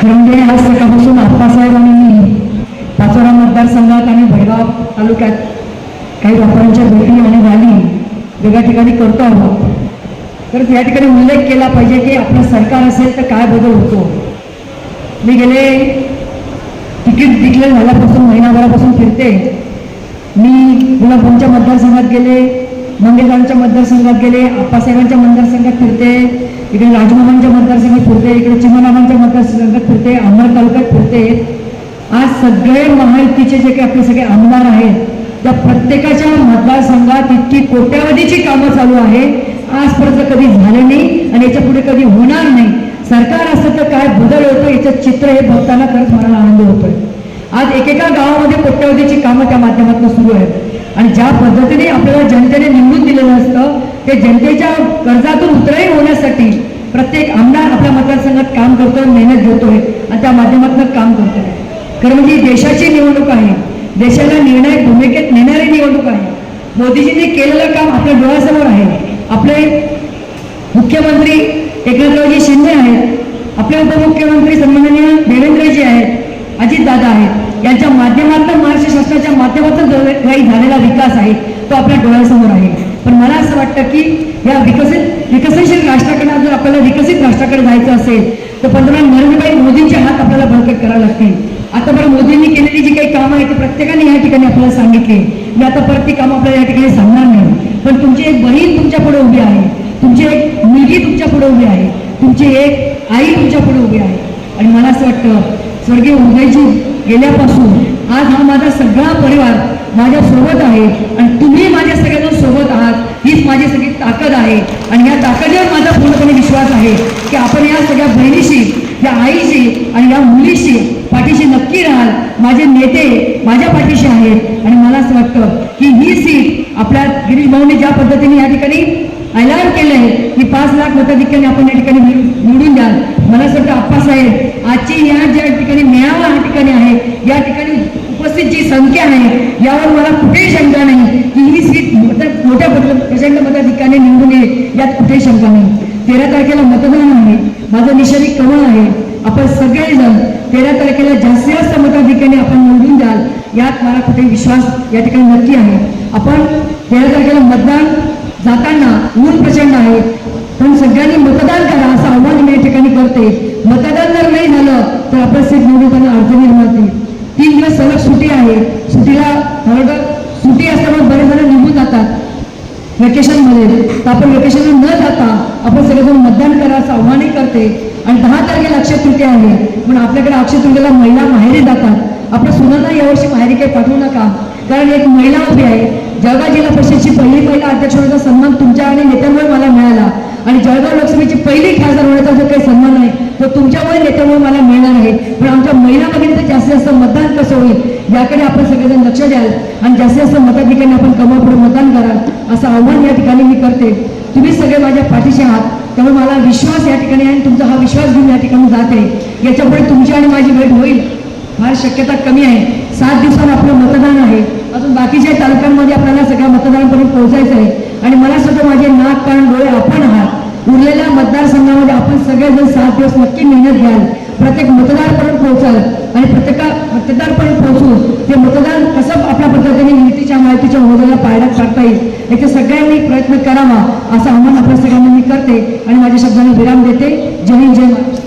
खरं म्हणजे आज सकाळपासून आप्पासाहेबांनी आणि मी पाचोरा मतदारसंघात आणि भडगाव तालुक्यात काही लोकांच्या भेटी आणि वाली वेगळ्या ठिकाणी करतो आहोत. तर या ठिकाणी उल्लेख केला पाहिजे की आपलं सरकार असेल तर काय बदल होतो? मी गेले तिकीट डिक्लेअर झाल्यापासून महिनाभरापासून फिरते. मी गुलाबपूरच्या मतदारसंघात गेले मंगेगावच्या मतदारसंघात गेले आप्पासाहेबांच्या मतदारसंघात फिरते इकडे राजमामांच्या मतदारसंघात फिरते इकडे चिमनामांच्या मतदारसंघात फिरते अमर तालुक्यात फिरते. आज सगळे महायुतीचे जे काही आपले सगळे आमदार आहेत त्या प्रत्येकाच्या मतदारसंघात इतकी कोट्यावधीची कामं चालू आहे. आजपर्यंत कधी झालं नाही आणि याच्यापुढे कधी होणार नाही. सरकार असतं तर काय बदल होतं याचं चित्र हे बघताना खरंच मला आनंद होतोय. आज एकेका गावामध्ये कोट्यावधीची कामं त्या माध्यमातून सुरू आहेत. आणि ज्या पद्धतीने आपल्याला जनतेने निवडून दिलेलं असतं ते जनतेच्या कर्जातून उतरही होण्यासाठी प्रत्येक आमदार आपल्या मतदारसंघात काम करतोय मेहनत घेतोय आणि त्या माध्यमातून काम करतोय. खरं म्हणजे ही देशाची निवडणूक आहे. देशाला निर्णायक भूमिकेत नेणारी निवडणूक आहे. मोदीजींनी केलेलं काम आपल्या डोळ्यासमोर आहे. आपले मुख्यमंत्री एकनाथरावजी शिंदे आहेत. आपले उपमुख्यमंत्री सन्माननीय देवेंद्रजी आहेत. अजितदादा आहेत. यांच्या माध्यमातून महाराष्ट्र शासनाच्या माध्यमातून जो काही झालेला विकास आहे तो आपल्या डोळ्यासमोर आहे. पण मला असं वाटतं की या विकसित विकसनशील राष्ट्राकडे जर आपल्याला विकसित राष्ट्राकडे जायचं असेल तर पंतप्रधान नरेंद्रभाई मोदींचे हात आपल्याला बळकट करावे लागतील. आता बरं मोदींनी केलेली जी काही कामं आहेत ती प्रत्येकाने या ठिकाणी आपल्याला सांगितले. मी आता परत ती कामं आपल्याला या ठिकाणी सांगणार नाही. पण तुमची एक बहीण तुमच्यापुढे उभी आहे. तुमची एक मुलगी तुमच्यापुढे उभी आहे. तुमची एक आई तुमच्यापुढे उभी आहे आणि मला असं वाटतं स्वर्गीय उदयजी गेल्यापासून आज हा माझा सगळा परिवार माझ्या सोबत आहे आणि तुम्ही माझ्या सगळ्यांना सोबत आहात. हीच माझी सगळी ताकद आहे. आणि या ताकदीवर माझा पूर्णपणे विश्वास आहे की आपण या सगळ्या बहिणीशी या आईशी आणि या मुलीशी पाठीशी नक्की राहाल. माझे नेते माझ्या पाठीशी आहेत. आणि मला असं वाटतं की ही सीट आपल्या गिरीश भाऊने ज्या पद्धतीने या ठिकाणी ऐलान केलं आहे की पाच लाख मताधिक्याने आपण या ठिकाणी निवडून द्याल. मला असं वाटतं आप्पासाहेब आजची या ज्या ठिकाणी मेळावा या ठिकाणी आहे या ठिकाणी उपस्थित जी संख्या आहे यावर मला कुठेही शंका नाही की ही सीट मोठ्या प्रचंड मताधिक्याने निवडून येईल. यात कुठेही शंका नाही. तेरा तारखेला मतदान आहे. माझं निशाणी कमळ आहे. आपण सगळेजण तेरा तारखेला जास्तीत जास्त मताधिक्याने आपण निवडून द्याल. यात मला कुठे विश्वास या ठिकाणी नक्की आहे. आपण तेरा तारखेला मतदान जाताना ऊन प्रचंड आहे. पण सगळ्यांनी मतदान करा असं आव्हान मी या ठिकाणी करते. मतदान जर नाही झालं तर आपल्या सीट निवडताना अडचणी होणार नाही तीन दिवस सलग सुटी आहे. सुटीला मला सुटी सुट्टी असल्यामुळे बरेच जण निघून जातात. वेकेशनमध्ये तर आपण वेकेशनला न जाता आपण सगळेजण मतदान करा असं आव्हानही करते. आणि दहा तारखेला अक्षय तृतीया आहे. पण आपल्याकडे अक्षय तृतीयाला महिला माहेरी जातात. आपल्या सुनांना यावर्षी माहेरी काही पाठवू नका. कारण एक महिला उभी आहे. जळगाव जिल्हा परिषदची पहिली महिला अध्यक्ष होण्याचा सन्मान तुमच्या आणि नेत्यांमुळे मला मिळाला. आणि जळगाव लोकसभेची पहिली खासदार होण्याचा जो काही सन्मान आहे तो तुमच्यामुळे नेत्यामुळे मला मिळणार आहे. पण आमच्या महिला भगिनीचं जास्तीत जास्त मतदान कसं होईल याकडे आपण सगळेजण लक्ष द्याल. आणि जास्तीत जास्त मताधिकाऱ्यांनी आपण कमापुढे मतदान कराल असं आव्हान या ठिकाणी मी करते. तुम्ही सगळे माझ्या पाठीशी आहात त्यामुळे मला विश्वास या ठिकाणी आहे आणि तुमचा हा विश्वास घेऊन या ठिकाणी जाते. याच्यापुढे तुमची आणि माझी भेट होईल. फार शक्यता कमी आहे. सात दिवसांना आपलं मतदान आहे. अजून बाकीच्या तालुक्यांमध्ये आपल्याला सगळ्या मतदारांपर्यंत पोहोचायचं आहे. आणि मला सुद्धा माझे नाक कान डोळे आपण आहात. उरलेल्या मतदारसंघामध्ये आपण सगळेजण सात दिवस नक्की मेहनत घ्याल. प्रत्येक मतदारपर्यंत पोहोचाल. आणि प्रत्येका मतदारपर्यंत पोहोचून ते मतदान कसं आपल्या पद्धतीने युतीच्या माहितीच्या होद्याला पायऱ्यात काढता येईल याचे सगळ्यांनी प्रयत्न करावा असं आव्हान आपल्या सगळ्यांना मी करते. आणि माझ्या शब्दांना विराम देते. जय हिंद जय